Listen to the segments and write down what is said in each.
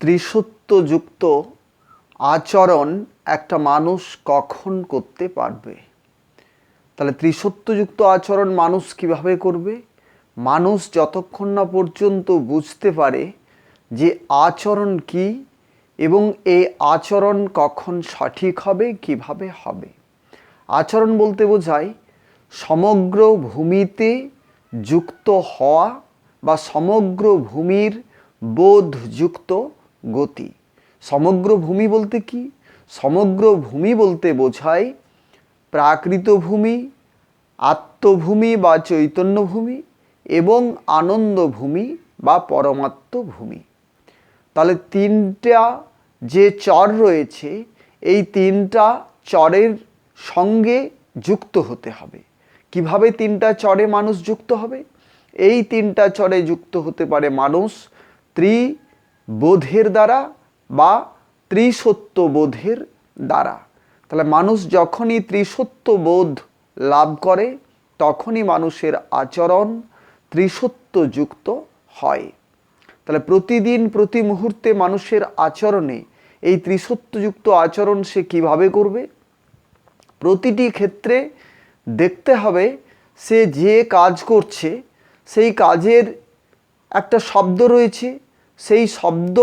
ত্রিসত্যযুক্ত আচরণ একটা মানুষ কখন করতে পারবে? তাহলে ত্রিসত্যযুক্ত আচরণ মানুষ কীভাবে করবে? মানুষ যতক্ষণ না পর্যন্ত বুঝতে পারে যে আচরণ কি এবং এই আচরণ কখন সঠিক হবে, কীভাবে হবে। আচরণ বলতে বোঝায় সমগ্র ভূমিতে যুক্ত হওয়া বা সমগ্র ভূমির বোধযুক্ত গতি। সমগ্র ভূমি বলতে কি? সমগ্র ভূমি বলতে বোঝায় প্রাকৃত ভূমি, আত্মভূমি বা চৈতন্য ভূমি এবং আনন্দ ভূমি বা পরমাত্ম ভূমি। তাহলে তিনটা যে চর রয়েছে, এই তিনটা চরের সঙ্গে যুক্ত হতে হবে। কীভাবে তিনটা চরে মানুষ যুক্ত হবে? এই তিনটা চরে যুক্ত হতে পারে মানুষ ত্রিবোধের দ্বারা বা ত্রিসত্য বোধের দ্বারা। তাহলে মানুষ যখনই ত্রিসত্য বোধ লাভ করে, তখনই মানুষের আচরণ ত্রিসত্যযুক্ত হয়। তাহলে প্রতিদিন, প্রতি মুহূর্তে মানুষের আচরণে এই ত্রিসত্যযুক্ত আচরণ সে কীভাবে করবে? প্রতিটি ক্ষেত্রে দেখতে হবে সে যে কাজ করছে, সেই কাজের একটা শব্দ রয়েছে সেই শব্দ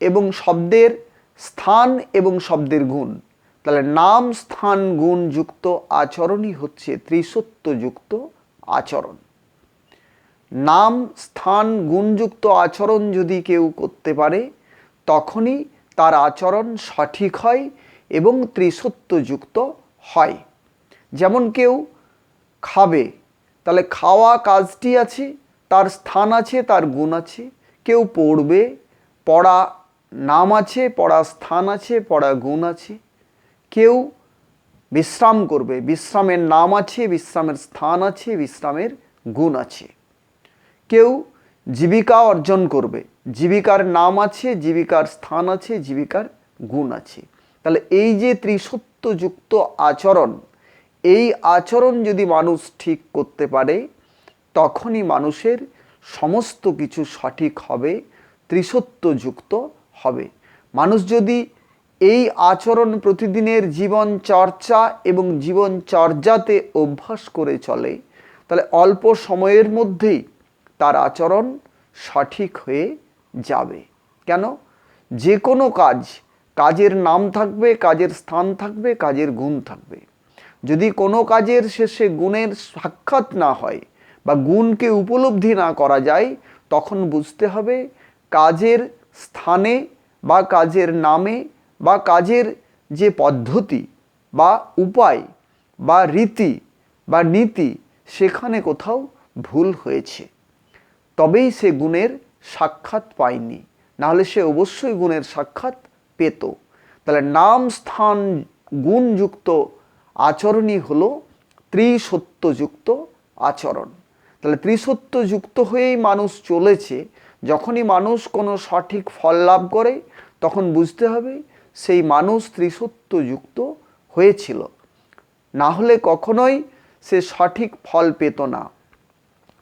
এবং শব্দের স্থান এবং শব্দের গুণ। তাহলে নাম, স্থান, গুণ যুক্ত আচরণই হচ্ছে ত্রিসত্যযুক্ত আচরণ। নাম, স্থান গুণযুক্ত আচরণ যদি কেউ করতে পারে, তখনই তার আচরণ সঠিক হয় এবং ত্রিসত্যযুক্ত হয়। যেমন কেউ খাবে, তাহলে খাওয়া কাজটি আছে, তার স্থান আছে, তার গুণ আছে কেউ পড়বে, পড়া নাম আছে, পড়া স্থান আছে, পড়া গুণ আছে। কেউ বিশ্রাম করবে, বিশ্রামের নাম আছে, বিশ্রামের স্থান আছে, বিশ্রামের গুণ আছে। কেউ জীবিকা অর্জন করবে, জীবিকার নাম আছে, জীবিকার স্থান আছে, জীবিকার গুণ আছে। তাহলে এই যে ত্রিসত্যযুক্ত আচরণ, এই আচরণ যদি মানুষ ঠিক করতে পারে, তখনই মানুষের সমস্ত কিছু সঠিক হবে ত্রিসত্যযুক্ত হবে। মানুষ যদি এই আচরণ প্রতিদিনের জীবন চর্চা এবং জীবন চর্যাতে অভ্যাস করে চলে, তাহলে অল্প সময়ের মধ্যেই তার আচরণ সঠিক হয়ে যাবে। কেন? যে কোনো কাজ, কাজের নাম থাকবে, কাজের স্থান থাকবে, কাজের গুণ থাকবে। যদি কোনো কাজের শেষে গুণের সাক্ষাৎ না হয় বা গুণকে উপলব্ধি না করা যায়, তখন বুঝতে হবে কাজের স্থানে বা কাজের নামে বা কাজের যে পদ্ধতি বা উপায় বা রীতি বা নীতি, সেখানে কোথাও ভুল হয়েছে। তবেই সে গুণের সাক্ষাৎ পায়নি। নাহলে সে অবশ্যই গুণের সাক্ষাৎ পেত। তাহলে নাম, স্থান, গুণযুক্ত আচরণই হলো ত্রিসত্যযুক্ত আচরণ। তাহলে ত্রিসত্যযুক্ত হয়েই মানুষ চলেছে, যখনই মানুষ কোনো সঠিক ফল লাভ করে, তখন বুঝতে হবে সেই মানুষ ত্রিসত্যযুক্ত হয়েছিল। না হলে কখনোই সে সঠিক ফল পেত না।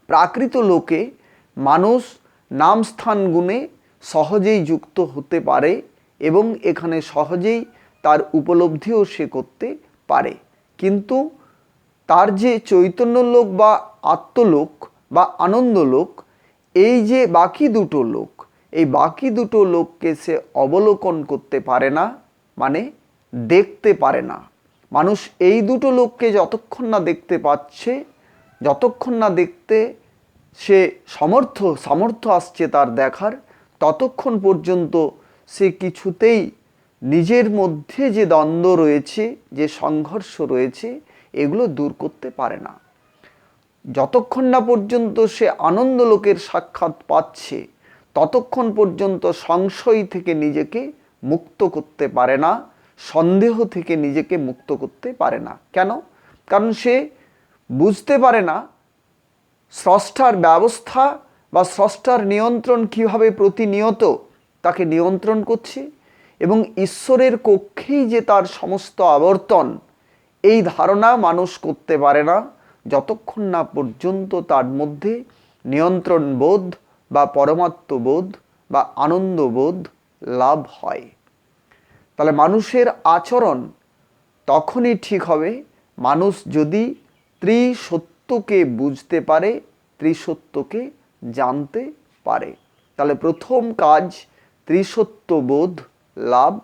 প্রাকৃত লোকে মানুষ নাম স্থান গুণে সহজেই যুক্ত হতে পারে এবং এখানে সহজেই তার উপলব্ধিও সে করতে পারে। কিন্তু তার যে চৈতন্য লোক বা আত্মলোক বা আনন্দলোক, এই যে বাকি দুটো লোক, এই বাকি দুটো লোককে সে অবলোকন করতে পারে না মানে দেখতে পারে না। মানুষ এই দুটো লোককে যতক্ষণ না দেখতে পাচ্ছে, যতক্ষণ না দেখতে সে সমর্থ সামর্থ্য আসছে তার দেখার, ততক্ষণ পর্যন্ত সে কিছুতেই নিজের মধ্যে যে দ্বন্দ্ব রয়েছে, যে সংঘর্ষ রয়েছে, এগুলো দূর করতে পারে না। যতক্ষণ না পর্যন্ত সে আনন্দ লোকের সাক্ষাৎ পাচ্ছে, ততক্ষণ পর্যন্ত সংশয় থেকে নিজেকে মুক্ত করতে পারে না, সন্দেহ থেকে নিজেকে মুক্ত করতে পারে না। কেন? কারণ সে বুঝতে পারে না স্রষ্টার ব্যবস্থা বা স্রষ্টার নিয়ন্ত্রণ কীভাবে প্রতিনিয়ত তাকে নিয়ন্ত্রণ করছে এবং ঈশ্বরের কক্ষেই যে তার সমস্ত আবর্তন, এই ধারণা মানুষ করতে পারে না। যতক্ষণ না পর্যন্ত তার মধ্যে নিয়ন্ত্রণ বোধ বা পরমাত্ম বোধ বা আনন্দ বোধ লাভ হয়। তাহলে মানুষের আচরণ তখনই ঠিক হবে, মানুষ যদি ত্রিসত্যকে বুঝতে পারে, ত্রিসত্যকে জানতে পারে। তাহলে প্রথম কাজ ত্রিসত্য বোধ লাভ,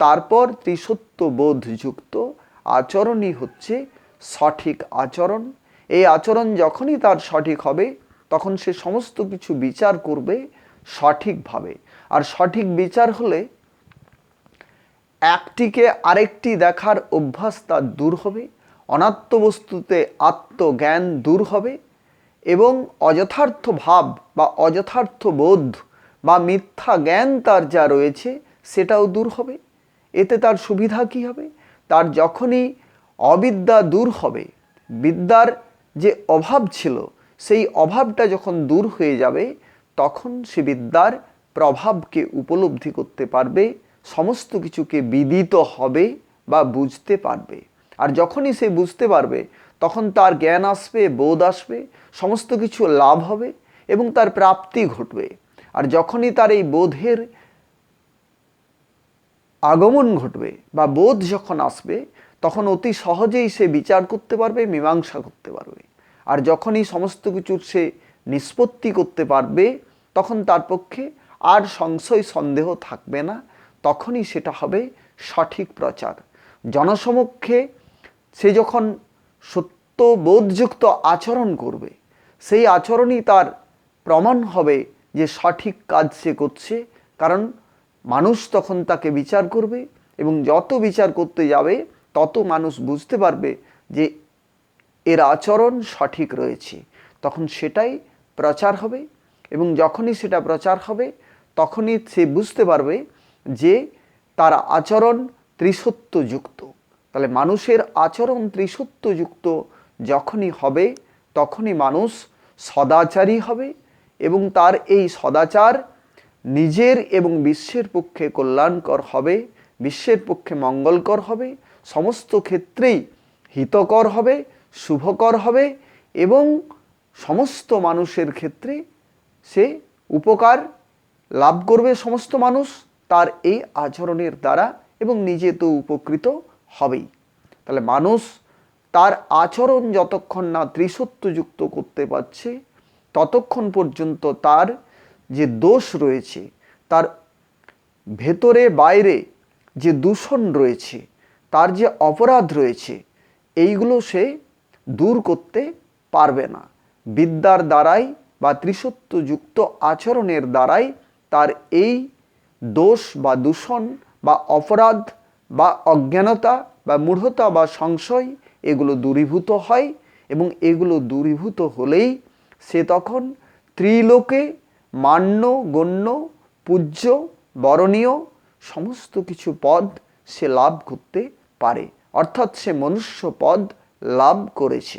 তারপর ত্রিসত্য বোধযুক্ত আচরণই হচ্ছে সঠিক আচরণ। এই আচরণ যখনই তার সঠিক হবে, তখন সে সমস্ত কিছু বিচার করবে সঠিকভাবে। আর সঠিক বিচার হলে একটিকে আরেকটি দেখার অভ্যাস তার দূর হবে, অনাত্ম বস্তুতে আত্মজ্ঞান দূর হবে এবং অযথার্থ ভাব বা অযথার্থ বোধ বা মিথ্যা জ্ঞান তার যা রয়েছে, সেটাও দূর হবে। এতে তার সুবিধা কী হবে? তার যখনই অবিদ্যা দূর হবে। বিদ্যার যে অভাব ছিল, সেই অভাবটা যখন দূর হয়ে যাবে, তখন সে বিদ্যার প্রভাবকে উপলব্ধি করতে পারবে, সমস্ত কিছুকে বিদিত হবে বা বুঝতে পারবে। আর যখনই সে বুঝতে পারবে, তখন তার জ্ঞান আসবে, বোধ আসবে, সমস্ত কিছু লাভ হবে এবং তার প্রাপ্তি ঘটবে। আর যখনই তার এই বোধের আগমন ঘটবে বা বোধ যখন আসবে তখন অতি সহজেই সে বিচার করতে পারবে, মীমাংসা করতে পারবে। আর যখনই সমস্ত কিছুর সে নিষ্পত্তি করতে পারবে, তখন তার পক্ষে আর সংশয়, সন্দেহ থাকবে না। তখনই সেটা হবে সঠিক প্রচার। জনসমক্ষে সে যখন সত্য বোধযুক্ত আচরণ করবে, সেই আচরণই তার প্রমাণ হবে যে সঠিক কাজ সে করছে। কারণ মানুষ তখন তাকে বিচার করবে এবং যত বিচার করতে যাবে তত মানুষ বুঝতে পারবে যে এর আচরণ সঠিক রয়েছে। তখন সেটাই প্রচার হবে এবং যখনই সেটা প্রচার হবে, তখনই সে বুঝতে পারবে যে তার আচরণ ত্রিসত্যযুক্ত তাহলে মানুষের আচরণ ত্রিসত্যযুক্ত যখনই হবে, তখনই মানুষ সদাচারী হবে এবং তার এই সদাচার নিজের এবং বিশ্বের পক্ষে কল্যাণকর হবে, বিশ্বের পক্ষে মঙ্গলকর হবে। সমস্ত ক্ষেত্রেই হিতকর হবে, শুভকর হবে এবং সমস্ত মানুষের ক্ষেত্রে সে উপকার লাভ করবে সমস্ত মানুষ তার এই আচরণের দ্বারা এবং নিজে তো উপকৃত হবেই। তাহলে মানুষ তার আচরণ যতক্ষণ না ত্রিসত্যযুক্ত করতে পারছে, ততক্ষণ পর্যন্ত তার যে দোষ রয়েছে, তার ভেতরে বাইরে যে দূষণ রয়েছে তার যে অপরাধ রয়েছে, এইগুলো সে দূর করতে পারবে না। বিদ্যার দ্বারাই বা ত্রিসত্যযুক্ত আচরণের দ্বারাই তার এই দোষ বা দূষণ বা অপরাধ বা অজ্ঞানতা বা মূঢ়তা বা সংশয় এগুলো দূরীভূত হয় এবং এগুলো দূরীভূত হলেই সে তখন ত্রিলোকে মান্য, গণ্য, পূজ্য, বরণীয় সমস্ত কিছু পদ সে লাভ করতে পারে। অর্থাৎ সে মনুষ্য পদ লাভ করেছে।